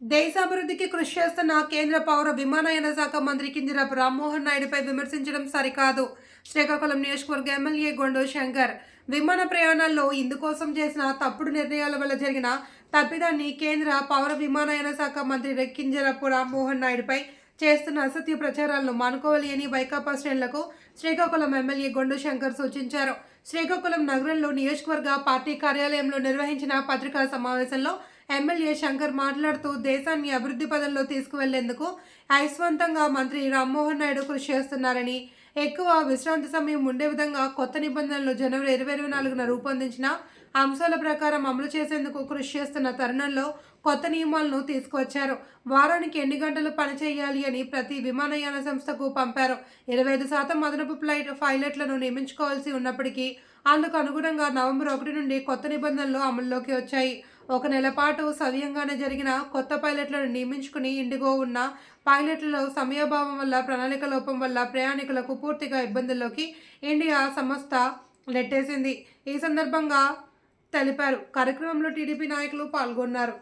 దేశాభివృద్ధికి కృషి చేస్తున్న కేంద్ర పౌర విమానయాన శాఖ మంత్రి కింజరాపు రామ్మోహన్ నాయుడుపై విమర్శించడం సరికాదు. శ్రీకాకుళం నియోజకవర్గ ఎమ్మెల్యే గొండు శంకర్ విమాన ప్రయాణాల్లో ఇందుకోసం చేసిన తప్పుడు నిర్ణయాల వల్ల జరిగిన తప్పిదాన్ని కేంద్ర పౌర విమానయాన శాఖ మంత్రి కింజరపు రామ్మోహన్ నాయుడుపై చేస్తున్న అసత్య ప్రచారాలను మానుకోవాలి అని వైకాపా శ్రేణులకు శ్రీకాకుళం ఎమ్మెల్యే గొండు శంకర్ సూచించారు. శ్రీకాకుళం నగరంలో నియోజకవర్గ పార్టీ కార్యాలయంలో నిర్వహించిన పత్రికా సమావేశంలో ఎమ్మెల్యే శంకర్ మాట్లాడుతూ దేశాన్ని అభివృద్ధి పదంలో తీసుకువెళ్ళేందుకు ఐస్వంతంగా మంత్రి రామ్మోహన్ నాయుడు కృషి చేస్తున్నారని ఎక్కువ విశ్రాంతి సమయం ఉండే విధంగా కొత్త నిబంధనలు జనవరి ఇరవై ఇరవై నాలుగున రూపొందించిన అంశాల ప్రకారం అమలు చేసేందుకు కృషి చేస్తున్న తరుణంలో కొత్త నియమాలను తీసుకువచ్చారు. వారానికి ఎన్ని గంటలు పనిచేయాలి అని ప్రతి విమానయాన సంస్థకు పంపారు. ఇరవై ఐదు శాతం అదనపు ఫ్లైట్ పైలట్లను నియమించుకోవాల్సి ఉన్నప్పటికీ అందుకు అనుగుణంగా నవంబర్ ఒకటి నుండి కొత్త నిబంధనలు అమల్లోకి వచ్చాయి. ఒక నెల పాటు సవ్యంగానే జరిగిన కొత్త పైలట్లను నియమించుకుని ఇండిగో ఉన్న పైలట్లలో సమయాభావం వల్ల ప్రణాళిక లోపం వల్ల ప్రయాణికులకు పూర్తిగా ఇబ్బందుల్లోకి ఇండియా సంస్థ నెట్టేసింది. ఈ సందర్భంగా తెలిపారు. కార్యక్రమంలో టీడీపీ నాయకులు పాల్గొన్నారు.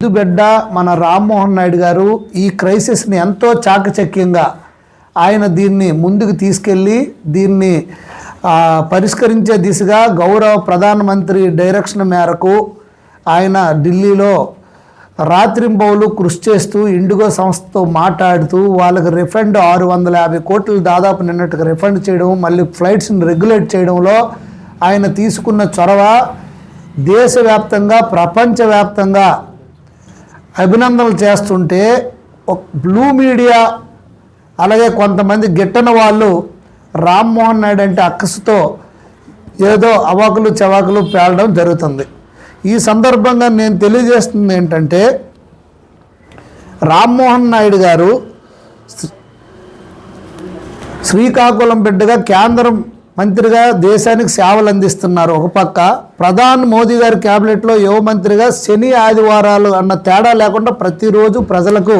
ముందు బిడ్డ మన రామ్మోహన్ నాయుడు గారు ఈ క్రైసిస్ని ఎంతో చాకచక్యంగా ఆయన దీన్ని ముందుకు తీసుకెళ్ళి దీన్ని పరిష్కరించే దిశగా గౌరవ ప్రధానమంత్రి డైరెక్షన్ మేరకు ఆయన ఢిల్లీలో రాత్రింబౌలు కృషి చేస్తూ ఇండిగో సంస్థతో మాట్లాడుతూ వాళ్ళకి రిఫండ్ ఆరు వందల యాభై కోట్లు దాదాపు నిన్నట్టుగా రిఫండ్ చేయడం మళ్ళీ ఫ్లైట్స్ని రెగ్యులేట్ చేయడంలో ఆయన తీసుకున్న చొరవ దేశవ్యాప్తంగా ప్రపంచవ్యాప్తంగా అభినందనలు చేస్తుంటే బ్లూ మీడియా అలాగే కొంతమంది గిట్టన వాళ్ళు రామ్మోహన్ నాయుడు అంటే అక్కసుతో ఏదో అవాకులు చవాకులు పేలడం జరుగుతుంది. ఈ సందర్భంగా నేను తెలియజేస్తుంది ఏంటంటే రామ్మోహన్ నాయుడు గారు శ్రీకాకుళం బిడ్డగా కేంద్రం మంత్రిగా దేశానికి సేవలు అందిస్తున్నారు. ఒక పక్క ప్రధాని మోదీ గారి క్యాబినెట్లో యువ మంత్రిగా శని ఆదివారాలు అన్న తేడా లేకుండా ప్రతిరోజు ప్రజలకు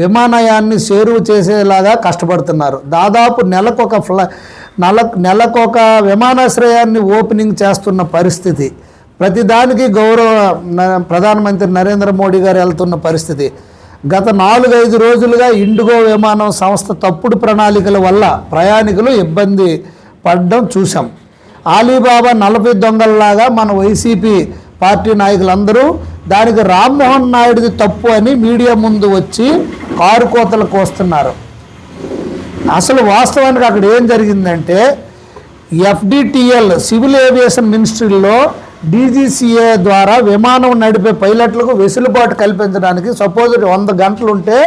విమానయాన్ని చేరువ చేసేలాగా కష్టపడుతున్నారు. దాదాపు నెలకొక ఫ్ల నెల నెలకొక విమానాశ్రయాన్ని ఓపెనింగ్ చేస్తున్న పరిస్థితి. ప్రతిదానికి గౌరవ ప్రధానమంత్రి నరేంద్ర మోడీ గారు వెళ్తున్న పరిస్థితి. గత నాలుగైదు రోజులుగా ఇండిగో విమానం సంస్థ తప్పుడు ప్రణాళికల వల్ల ప్రయాణికులు ఇబ్బంది పడడం చూసాం ఆలీబాబా నలభై దొంగల్లాగా మన వైసీపీ పార్టీ నాయకులందరూ దానికి రామ్మోహన్ నాయుడిది తప్పు అని మీడియా ముందు వచ్చి కారు కోతలు కోస్తున్నారు అసలు వాస్తవానికి అక్కడ ఏం జరిగిందంటే ఎఫ్డిటిఎల్ సివిల్ ఏవియేషన్ మినిస్ట్రీలో డీజీసీఏ ద్వారా విమానం నడిపే పైలట్లకు వెసులుబాటు కల్పించడానికి సపోజ్ వంద గంటలు ఉంటే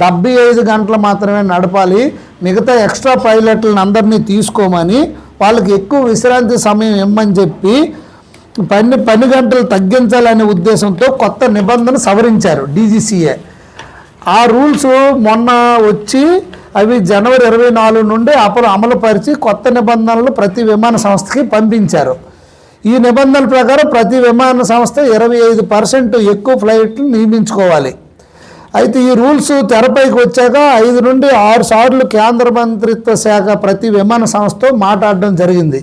డెబ్బై ఐదు గంటలు మాత్రమే నడపాలి. మిగతా ఎక్స్ట్రా పైలట్లను అందరినీ తీసుకోమని వాళ్ళకి ఎక్కువ విశ్రాంతి సమయం ఇమ్మని చెప్పి పని పని గంటలు తగ్గించాలనే ఉద్దేశంతో కొత్త నిబంధన సవరించారు డీజీసీఏ. ఆ రూల్స్ మొన్న వచ్చి అవి జనవరి ఇరవై నాలుగు నుండి అమలు అమలుపరిచి కొత్త నిబంధనలు ప్రతి విమాన సంస్థకి పంపించారు. ఈ నిబంధనల ప్రకారం ప్రతి విమాన సంస్థ ఇరవై ఐదు పర్సెంట్ ఎక్కువ ఫ్లైట్లు నియమించుకోవాలి. అయితే ఈ రూల్స్ తెరపైకి వచ్చాక ఐదు నుండి ఆరు సార్లు కేంద్ర మంత్రిత్వ శాఖ ప్రతి విమాన సంస్థతో మాట్లాడడం జరిగింది.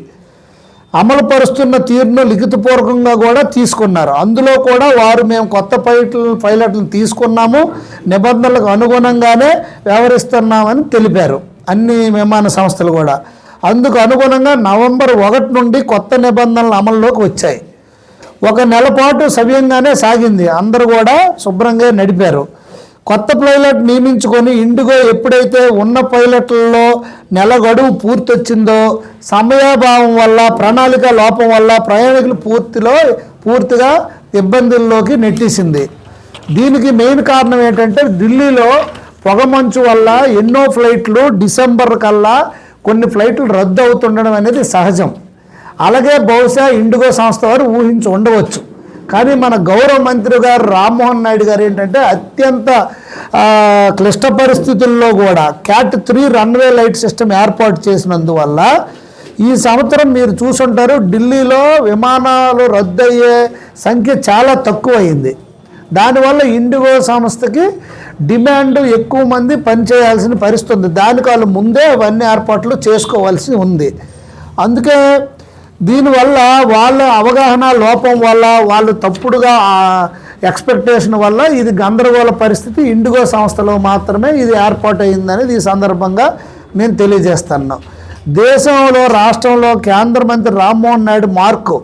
అమలు పరుస్తున్న తీరును లిఖితపూర్వకంగా కూడా తీసుకున్నారు. అందులో కూడా వారు మేము కొత్త పైలట్లు పైలట్లను తీసుకున్నాము. నిబంధనలకు అనుగుణంగానే వ్యవహరిస్తున్నామని తెలిపారు. అన్ని విమాన సంస్థలు కూడా. అందుకు అనుగుణంగా నవంబర్ ఒకటి నుండి కొత్త నిబంధనలు అమల్లోకి వచ్చాయి. ఒక నెల పాటు సవ్యంగానే సాగింది. అందరూ కూడా శుభ్రంగా నడిపారు. కొత్త పైలట్ నియమించుకొని ఇండిగో ఎప్పుడైతే ఉన్న పైలట్లలో నెల గడువు పూర్తొచ్చిందో సమయాభావం వల్ల ప్రణాళిక లోపం వల్ల ప్రయాణికులు పూర్తిలో పూర్తిగా ఇబ్బందుల్లోకి నెట్టేసింది. దీనికి మెయిన్ కారణం ఏంటంటే ఢిల్లీలో పొగమంచు వల్ల ఎన్నో ఫ్లైట్లు డిసెంబర్ కల్లా కొన్ని ఫ్లైట్లు రద్దు అవుతుండడం అనేది సహజం. అలాగే బహుశా ఇండిగో సంస్థ వారు ఊహించి ఉండవచ్చు. కానీ మన గౌరవ మంత్రి గారు రామ్మోహన్ నాయుడు గారు ఏంటంటే అత్యంత క్లిష్ట పరిస్థితుల్లో కూడా CAT three runway light system ఏర్పాటు చేసినందువల్ల ఈ సంవత్సరం మీరు చూసుంటారు ఢిల్లీలో విమానాలు రద్దయ్యే సంఖ్య చాలా తక్కువైంది. దానివల్ల ఇండిగో సంస్థకి డిమాండ్ ఎక్కువ మంది పనిచేయాల్సిన పరిస్థితి ఉంది. దానికి వాళ్ళు ముందే అవన్నీ ఏర్పాట్లు చేసుకోవాల్సి ఉంది. అందుకే దీనివల్ల వాళ్ళ అవగాహన లోపం వల్ల వాళ్ళు తప్పుడుగా ఎక్స్పెక్టేషన్ వల్ల ఇది గందరగోళ పరిస్థితి. ఇండిగో సంస్థలో మాత్రమే ఇది ఏర్పాటైందనేది ఈ సందర్భంగా నేను తెలియజేస్తున్నాను దేశంలో రాష్ట్రంలో కేంద్ర మంత్రి రామ్మోహన్ నాయుడు మార్కు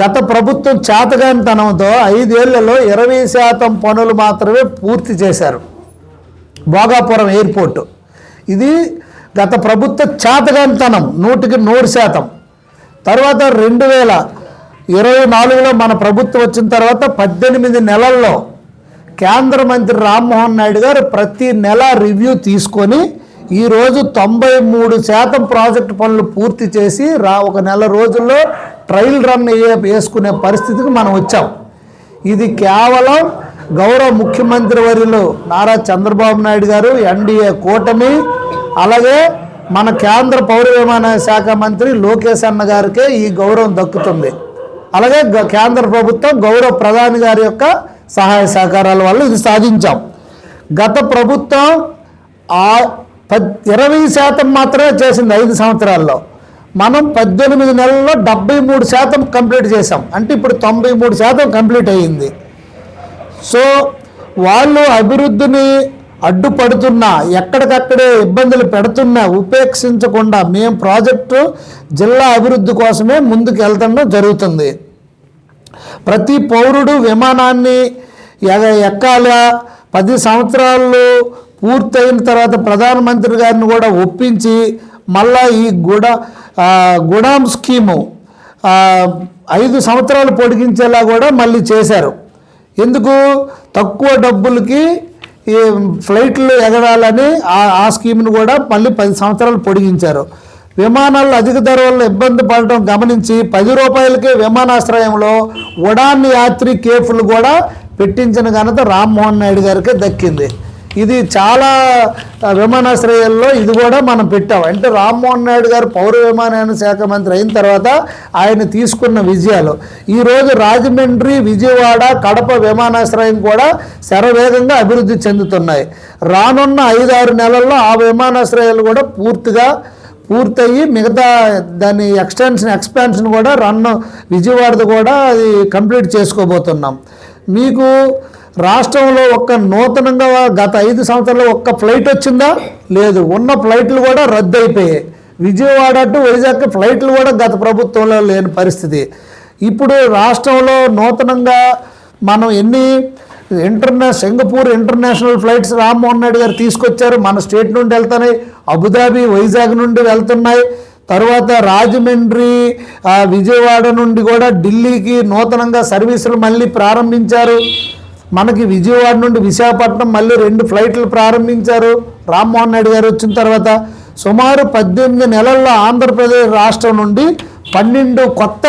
గత ప్రభుత్వం చేతగానితనంతో ఐదేళ్ళలో ఇరవై శాతం పనులు మాత్రమే పూర్తి చేశారు. భోగాపురం ఎయిర్పోర్టు. ఇది గత ప్రభుత్వ చేతగానితనం నూటికి నూరు శాతం. తర్వాత రెండు వేల ఇరవై నాలుగులో మన ప్రభుత్వం వచ్చిన తర్వాత పద్దెనిమిది నెలల్లో కేంద్ర మంత్రి రామ్మోహన్ నాయుడు గారు ప్రతి నెల రివ్యూ తీసుకొని ఈరోజు తొంభై మూడు శాతం ప్రాజెక్టు పనులు పూర్తి చేసి రా ఒక నెల రోజుల్లో ట్రయల్ రన్ అయ్యే వేసుకునే పరిస్థితికి మనం వచ్చాం. ఇది కేవలం గౌరవ ముఖ్యమంత్రి వర్యులు నారా చంద్రబాబు నాయుడు గారు ఎన్డీఏ కూటమి అలాగే మన కేంద్ర పౌర విమానయాన శాఖ మంత్రి లోకేష్ అన్న గారికే ఈ గౌరవం దక్కుతుంది. అలాగే గ- కేంద్ర ప్రభుత్వం గౌరవ ప్రధాని గారి యొక్క సహాయ సహకారాల వల్ల ఇది సాధించాం. గత ప్రభుత్వం పద్ ఇరవై శాతం మాత్రమే చేసింది ఐదు సంవత్సరాల్లో. మనం పద్దెనిమిది నెలల్లో డెబ్బై మూడు శాతం కంప్లీట్ చేసాం అంటే ఇప్పుడు తొంభై మూడు శాతం కంప్లీట్ అయ్యింది. సో వాళ్ళు అభివృద్ధిని అడ్డుపడుతున్నా ఎక్కడికక్కడే ఇబ్బందులు పెడుతున్నా ఉపేక్షించకుండా మేము ప్రాజెక్టు జిల్లా అభివృద్ధి కోసమే ముందుకు వెళ్తడం జరుగుతుంది. ప్రతి పౌరుడు విమానాన్ని ఎక్కాల పది సంవత్సరాలు పూర్తయిన తర్వాత ప్రధానమంత్రి గారిని కూడా ఒప్పించి మళ్ళా ఈ గుడ గుడాం స్కీము ఐదు సంవత్సరాలు పొడిగించేలా కూడా మళ్ళీ చేశారు. ఎందుకు? తక్కువ డబ్బులకి ఈ ఫ్లైట్లు ఎగరాలని ఆ ఆ స్కీమ్ను కూడా మళ్ళీ పది సంవత్సరాలు పొడిగించారు. విమానాల్లో అధిక ధర వల్ల ఇబ్బంది పడటం గమనించి పది రూపాయలకే విమానాశ్రయంలో ఉడాన్ యాత్రి కేఫ్లు కూడా పెట్టించిన ఘనత రామ్మోహన్ నాయుడు గారికి దక్కింది. ఇది చాలా విమానాశ్రయాల్లో ఇది కూడా మనం పెట్టాం. అంటే రామ్మోహన్ నాయుడు గారు పౌర విమానయాన శాఖ మంత్రి అయిన తర్వాత ఆయన తీసుకున్న విజయాలు. ఈరోజు రాజమండ్రి విజయవాడ కడప విమానాశ్రయం కూడా శరవేగంగా అభివృద్ధి చెందుతున్నాయి. రానున్న ఐదారు నెలల్లో ఆ విమానాశ్రయాలు కూడా పూర్తిగా పూర్తయ్యి మిగతా దాని ఎక్స్టెన్షన్ ఎక్స్పాన్షన్ కూడా రన్ విజయవాడది కూడా అది కంప్లీట్ చేసుకోబోతున్నాం. మీకు రాష్ట్రంలో ఒక్క నూతనంగా గత ఐదు సంవత్సరాల్లో ఒక్క ఫ్లైట్ వచ్చిందా? లేదు. ఉన్న ఫ్లైట్లు కూడా రద్దు అయిపోయాయి విజయవాడ అటు వైజాగ్ ఫ్లైట్లు కూడా గత ప్రభుత్వంలో లేని పరిస్థితి. ఇప్పుడు రాష్ట్రంలో నూతనంగా మనం ఎన్ని inter Singapore international flights Rammohan Naidu గారు తీసుకొచ్చారు. మన స్టేట్ నుండి వెళ్తున్నాయి. అబుదాబి వైజాగ్ నుండి వెళ్తున్నాయి. తర్వాత రాజమండ్రి విజయవాడ నుండి కూడా ఢిల్లీకి నూతనంగా సర్వీసులు మళ్ళీ ప్రారంభించారు. మనకి విజయవాడ నుండి విశాఖపట్నం మళ్ళీ రెండు ఫ్లైట్లు ప్రారంభించారు. రామ్మోహన్ నాయుడు గారు వచ్చిన తర్వాత సుమారు పద్దెనిమిది నెలల్లో ఆంధ్రప్రదేశ్ రాష్ట్రం నుండి పన్నెండు కొత్త